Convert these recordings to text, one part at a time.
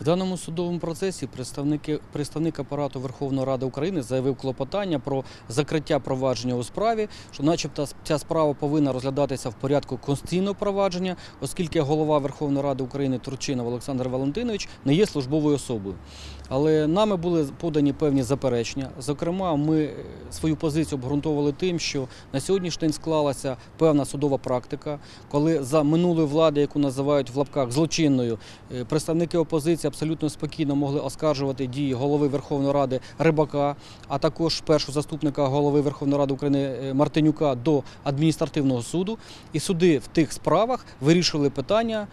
В даному судовому процесі представник апарату Верховної Ради України заявив клопотання про закриття провадження у справі, що, начебто, ця справа повинна розглядатися в порядку конституційного провадження, оскільки голова Верховної Ради України Турчинов Олександр Валентинович не є службовою особою. Але нами були подані певні заперечення. Зокрема, ми е, свою позицію обґрунтовували тим, що на сьогоднішній день склалася певна судова практика, коли за минулої влади, яку називають в лапках злочинною, е, представники опозиції абсолютно спокійно могли оскаржувати дії голови Верховної Ради Рибака, а також першого заступника голови Верховної Ради України е, Мартинюка до адміністративного суду. І суди в тих справах вирішили питання,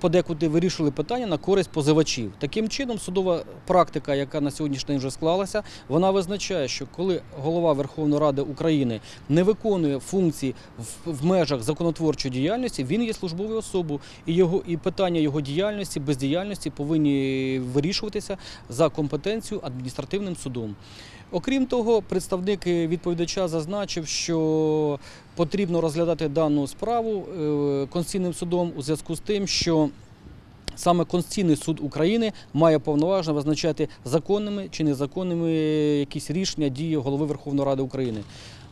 подекуди вирішили питання на користь позивачів. Таким чином, судова практика, яка на сьогоднішній день вже склалася, вона визначає, що коли голова Верховної Ради України не виконує функції в, в межах законотворчої діяльності, він є службовою особою, і його і питання його діяльності, бездіяльності повинні вирішуватися за компетенцією адміністративним судом. Окрім того, представник відповідача зазначив, що потрібно розглядати дану справу е, Конституційним судом у зв'язку з тим, що Саме Конституційний суд України має повноваження визначати законними чи незаконними якісь рішення дії голови Верховної Ради України.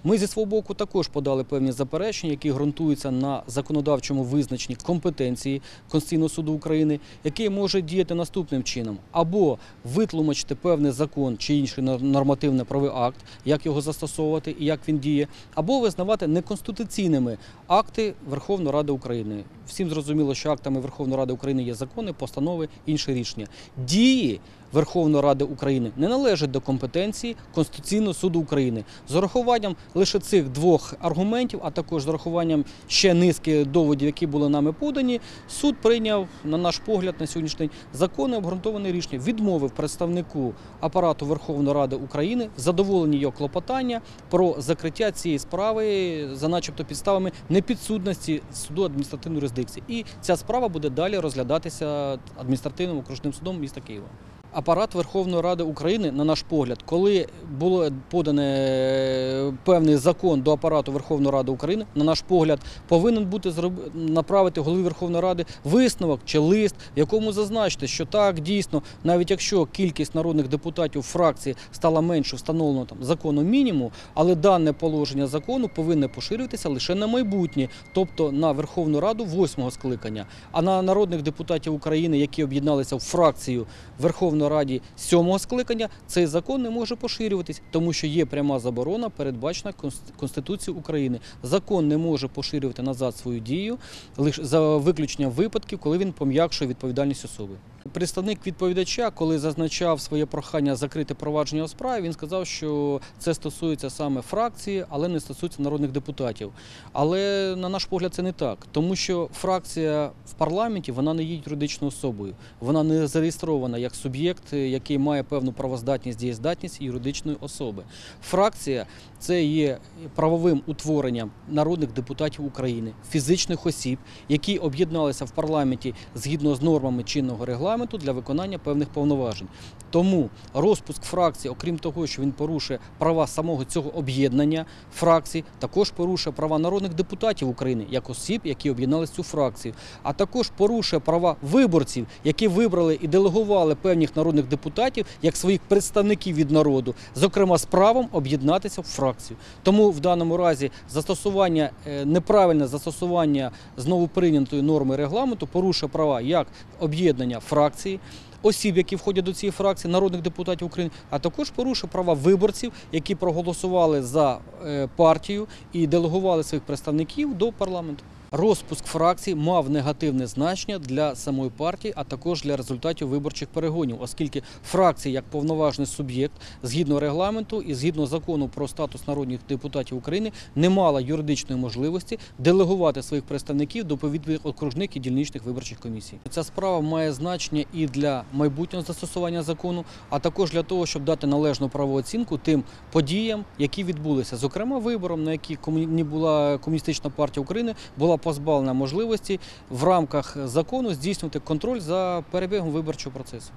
Ми зі свого боку також подали певні заперечення, які ґрунтуються на законодавчому визначенні компетенції Конституційного суду України, який може діяти наступним чином: або витлумачити певний закон чи інший нор- нормативно-правовий акт, як його застосовувати і як він діє, або визнавати неконституційними акти Верховної Ради України. Всім зрозуміло, що актами Верховної Ради України є закони, постанови, інші рішення. Дії Верховної Ради України не належать до компетенції Конституційного суду України. З урахуванням лише цих двох аргументів, а також з урахуванням ще низки доводів, які були нами подані, суд прийняв, на наш погляд, на сьогоднішній день законне обґрунтоване рішення, відмовив представнику апарату Верховної Ради України в задоволенні його клопотання про закриття цієї справи за начебто підставами непідсудності суду адміністративної юрисдикції. І ця справа буде далі розглядатися адміністративним окружним судом міста Києва. Апарат Верховної Ради України, на наш погляд, коли було подане е, певний закон до апарату Верховної Ради України, на наш погляд, повинен бути направити голові Верховної Ради висновок чи лист, в якому зазначити, що так дійсно, навіть якщо кількість народних депутатів фракції стала менше, встановлено там законом мінімум, але дане положення закону повинне поширюватися лише на майбутнє, тобто на Верховну Раду восьмого скликання, а на народних депутатів України, які об'єдналися в фракцію Верховної Раді сьомого скликання, цей закон не може поширюватись, тому що є пряма заборона, передбачена Конституцією України. Закон не може поширювати назад свою дію лише за виключенням випадків, коли він пом'якшує відповідальність особи. Представник відповідача, коли зазначав своє прохання закрити провадження у справі, він сказав, що це стосується саме фракції, але не стосується народних депутатів. Але на наш погляд це не так, тому що фракція в парламенті вона не є юридичною особою, вона не зареєстрована як суб'єкт, який має певну правоздатність, дієздатність юридичної особи. Фракція це є правовим утворенням народних депутатів України, фізичних осіб, які об'єдналися в парламенті згідно з нормами чинного регламенту для виконання певних повноважень. Тому розпуск фракції, окрім того, що він порушує права самого цього об'єднання фракцій, також порушує права народних депутатів України як осіб, які об'єдналися цю фракцію, а також порушує права виборців, які вибрали і делегували певних народних депутатів як своїх представників від народу, зокрема з правом об'єднатися в фракцію. Тому в даному разі застосування е, неправильне застосування знову прийнятої норми регламенту порушує права як об'єднання фракції. Осіб, які входять до цієї фракції, народних депутатів України, а також порушує права виборців, які проголосували за е, партію і делегували своїх представників до парламенту. Розпуск фракцій мав негативне значення для самої партії, а також для результатів виборчих перегонів, оскільки фракція як повноважний суб'єкт згідно регламенту і згідно закону про статус народних депутатів України не мала юридичної можливості делегувати своїх представників до відповідних окружних і дільничних виборчих комісій. Ця справа має значення і для майбутнього застосування закону, а також для того, щоб дати належну правову оцінку тим подіям, які відбулися, зокрема вибором, на які комуні була комуністична партія України, була позбавлена можливості в рамках закону здійснювати контроль за перебігом виборчого процесу.